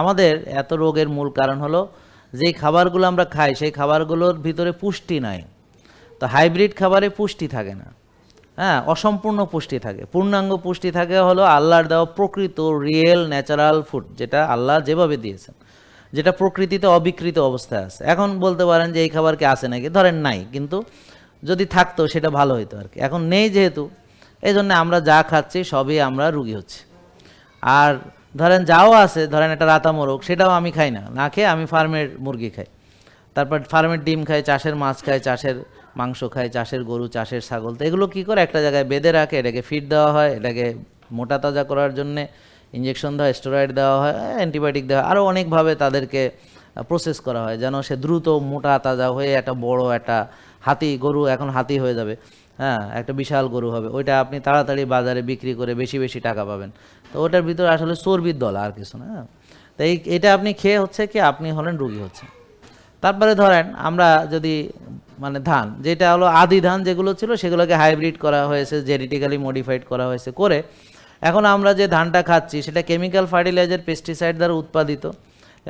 আমাদের এত রোগের মূল কারণ হলো, যেই খাবারগুলো আমরা খাই, সেই খাবারগুলোর ভিতরে পুষ্টি নাই। তো হাইব্রিড খাবারে পুষ্টি থাকে না। হ্যাঁ অসম্পূর্ণ পুষ্টি থাকে। পূর্ণাঙ্গ পুষ্টি থাকে হলো আল্লাহর দেওয়া প্রকৃত রিয়েল ন্যাচারাল ফুড যেটা আল্লাহ যেভাবে দিয়েছেন। যেটা প্রকৃতিতে অবিকৃত অবস্থায় আছে। এখন বলতে পারেন যে এই খাবার কি আছে নাকি? ধরেন নাই, কিন্তু যদি থাকতো সেটা ভালো হতো আর কি। এখন নেই যেহেতু এই জন্য আমরা যা খাচ্ছি সবই আমরা রুগী হচ্ছি। আর ধরেন যাও আছে, ধরেন একটা রাতা মোরগ, সেটাও আমি খাই না। না খেয়ে আমি ফার্মের মুরগি খাই। তারপর ফার্মের ডিম খাই, চাষের মাছ খাই, চাষের মাংস খাই, চাষের গরু, চাষের ছাগল। তো এগুলো কী করে? একটা জায়গায় বেঁধে রাখে, এটাকে ফিড দেওয়া হয়, এটাকে মোটা তাজা করার জন্যে ইঞ্জেকশন দেওয়া স্টেরয়েড দেওয়া হয় অ্যান্টিবায়োটিক দেওয়া হয়। আরও অনেকভাবে তাদেরকে প্রসেস করা হয়, যেন সে দ্রুত মোটা তাজা হয়ে একটা বড় একটা হাতি, গরু এখন হাতি হয়ে যাবে। হ্যাঁ একটা বিশাল গরু হবে। ওইটা আপনি তাড়াতাড়ি বাজারে বিক্রি করে বেশি বেশি টাকা পাবেন। তো ওটার ভিতরে আসলে চর্বির দল আর কিছু না হ্যাঁ। তো এই, এটা আপনি খেয়ে হচ্ছে কি, আপনি হলেন রুগী হচ্ছে তারপরে ধরেন আমরা যদি মানে ধান, যেটা হলো আদি ধান যেগুলো ছিল, সেগুলোকে হাইব্রিড করা হয়েছে, জেনেটিক্যালি মডিফাইড করা হয়েছে করে, এখন আমরা যে ধানটা খাচ্ছি, সেটা কেমিক্যাল ফার্টিলাইজার, পেস্টিসাইড দ্বারা উৎপাদিত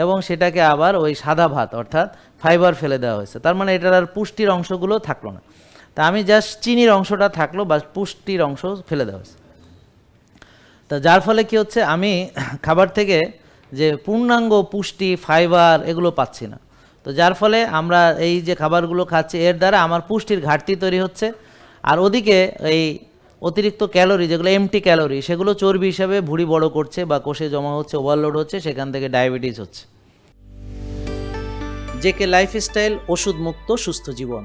এবং সেটাকে আবার ওই সাদা ভাত, অর্থাৎ ফাইবার ফেলে দেওয়া হয়েছে। তার মানে এটার আর পুষ্টির অংশগুলো থাকল না। তা আমি জাস্ট চিনির অংশটা থাকল বা পুষ্টির অংশ ফেলে দেওয়া হয়েছে। তা যার ফলে কি হচ্ছে, আমি খাবার থেকে যে পূর্ণাঙ্গ পুষ্টি ফাইবার এগুলো পাচ্ছি না। তো যার ফলে আমরা এই যে খাবারগুলো খাচ্ছি, এর দ্বারা আমার পুষ্টির ঘাটতি তৈরি হচ্ছে। আর ওদিকে এই অতিরিক্ত ক্যালোরি, যেগুলো এমটি ক্যালোরি সেগুলো চর্বি হিসাবে ভুঁড়ি বড় করছে বা কোষে জমা হচ্ছে ওভারলোড হচ্ছে, সেখান থেকে ডায়াবেটিস হচ্ছে। জেকে লাইফস্টাইল ওষুধ মুক্ত সুস্থ জীবন।